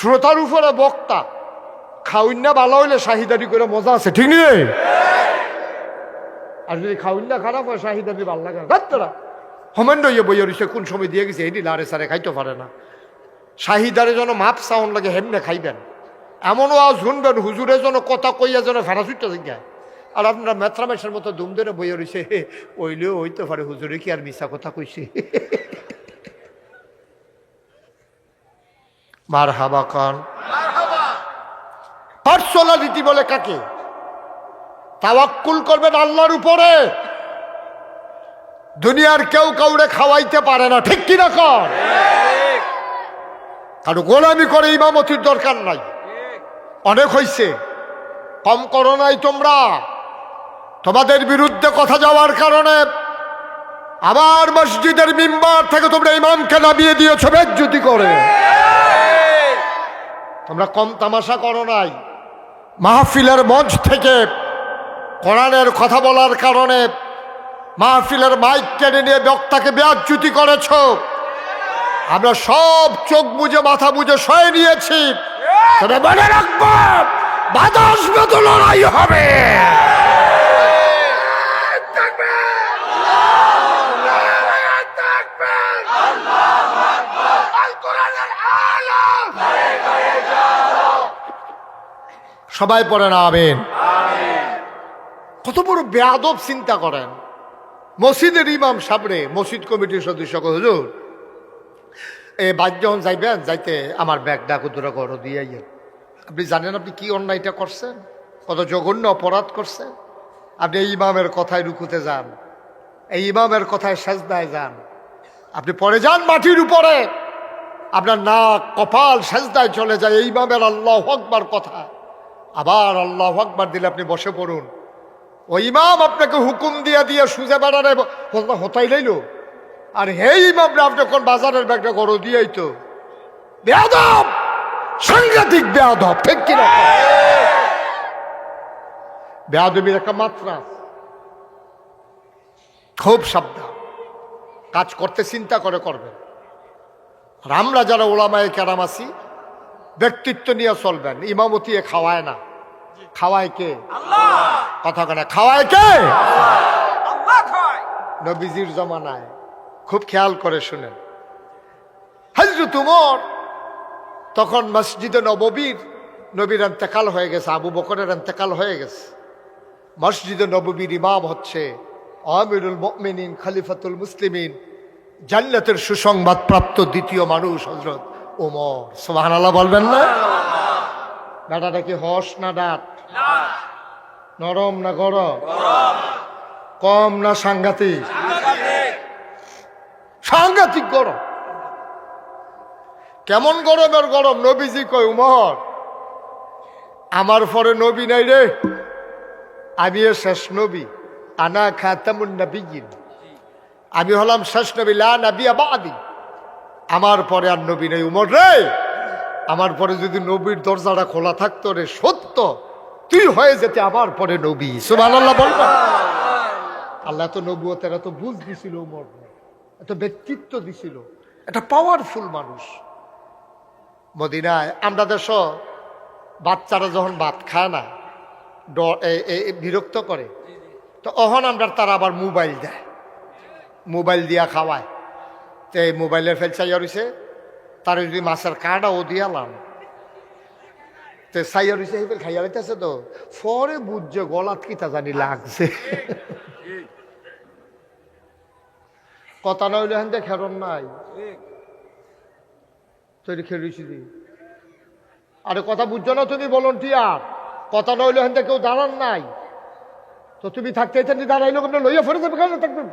শ্রোতার উপরে বক্তা। খাউন্না ভালো হইলে শাহিদারি করে মজা আছে, ঠিক নেই আর যদি খাউন্না খারাপ হয়, শাহিদারি ভালো লাগে রাত্রা হমেন্ড ইয়ে বইয়ের রইছে, কোন সময় দিয়ে গেছে এটি লারে সারে খাইতে পারে না। শাহিদারে যেন মাপ সাউন্ড লাগে, হেমনে খাইবেন। এমনও আজ শুনবেন, হুজুরে যেন কথা কইয়া যেন ফেরা ছুটতে যায় আর আপনারা মেথ্রামেশের মতো দুম ধরে বইয়ে রয়েছে ওইলেও হইতে পারে, হুজুরে কি আর মিশা কথা কইছে? মার হাবা খান পার্সোনালিটি বলে কাকে? তাওয়াক্কুল করবেন আল্লাহর উপরে। দুনিয়ার কেউ কাউরে খাওয়াইতে পারে না, ঠিক কিনা কর কারণ গোলামি করে ইমামতির দরকার নাই। অনেক হইছে। কম করো নাই তোমরা। তোমাদের বিরুদ্ধে কথা যাওয়ার কারণে আবার মসজিদের মিম্বার থেকে তোমরা ইমামকে নামিয়ে দিয়েছ বেজ্জুতি করে। তোমরা কম তামাশা করো নাই। মাহফিলের মঞ্চ থেকে কোরআনের কথা বলার কারণে মাহফিলের মাইক কেড়ে নিয়ে বক্তাকে বেয়াচ্যুতি করেছ। আমরা সব চোখ বুঝে মাথা বুঝে সয়ে নিয়েছি। তবে মনে রাখব তো লড়াই হবে। সবাই পড়ে না আবেন কত বড় বেয়াদব চিন্তা করেন। মসজিদের ইমাম সাবরে মসজিদ কমিটির সদস্য হুজুর, এ বাদ যখন যাইবেন, যাইতে আমার ব্যাগটা কুতুরা করো দিয়ে। আপনি জানেন আপনি কি অন্যায়টা করছেন? কত জঘন্য অপরাধ করছেন? আপনি এই ইমামের কথায় রুকুতে যান, এই ইমামের কথায় সাজদায় যান। আপনি পরে যান মাটির উপরে। আপনার নাক, কপাল সাজদায় চলে যায়। এই ইমামের আল্লাহ আকবার কথা। আবার আল্লাহ আকবার দিলে আপনি বসে পড়ুন। ওই ইমাম আপনাকে হুকুম দিয়ে দিয়ে সুজে বেড়ারে হতাই লাইল আর হে ইমাম আপনি কোন বাজারের ব্যাগটা গরো দিয়েই তো। বেয়াদব! সাংঘাতিক বেয়াদব, ঠিক কিনা? বেয়াদবির একটা মাত্রা খুব সাবধান। কাজ করতে চিন্তা করে করবেন। আর আমরা যারা ওলামায় কেরাম আছি ব্যক্তিত্ব নিয়ে চলবেন। ইমামতি এ খাওয়ায় না। খাওয়ায় কে? কথা কেনা খাওয়ায় কে? নবীজির জমানায়। খুব খেয়াল করে শুনেন। হাজরু তুমর তখন মসজিদে নববীর নবীর এন্তেকাল হয়ে গেছে আবু বকরের এন্তেকাল হয়ে গেছে। মসজিদে নববীর ইমাম হচ্ছে আমিরুল মমিনিন খলিফাতুল মুসলিমিন। জান্নাতের সুসংবাদ প্রাপ্ত দ্বিতীয় মানুষ হজরত ওমর। সোহান আল্লাহ বলবেন না? বেটাটা কি হস না ডাট? নরম না গরম? কম না সাংঘাতিক? সাংঘাতিক গরম। কেমন গরমের গরম? নবীজি কয় উমর আমার পরে নবী নাই রে। আমি শেষ নবী। আনা খাতামুন নবীন আমি হলাম শেষ নবী, লা আবাদি আমার পরে আর নবী নেই উমর রে। আমার পরে যদি নবীর দরজাটা খোলা থাকতো রে, সত্য। তুই হয়ে যেতে আমার পরে নবী। আল্লাহ বলবা আল্লাহ তো নবুয়তের এত বুঝ দিছিল উমর। এত ব্যক্তিত্ব দিছিল। এটা পাওয়ারফুল মানুষ। মদিনায় আমরা দেশ বাচ্চারা যখন ভাত খায় না বিরক্ত করে, তো অহন আমরা তারা আবার মোবাইল দেয়। মোবাইল দিয়া খাওয়ায়। তো মোবাইলের ফেল চাইয়া রয়েছে তার যদি মাছের কাঁটা ও দিয়ালাম তো চাইয়া রয়েছে এই খাইয়া রইতেছে তো। পরে বুঝছে, গলাত কিতা জানি লাগছে। কথা নইলে হেন খেরন নাই। তৈরি খেয়েছি দি। আরে কথা বুঝছ না তুমি ভলন্টিয়ার কথা নইলে হেন কেউ দাঁড়ান নাই। তো তুমি থাকতে চান দাঁড়াইলো লইয়া ফেরত থাকবেন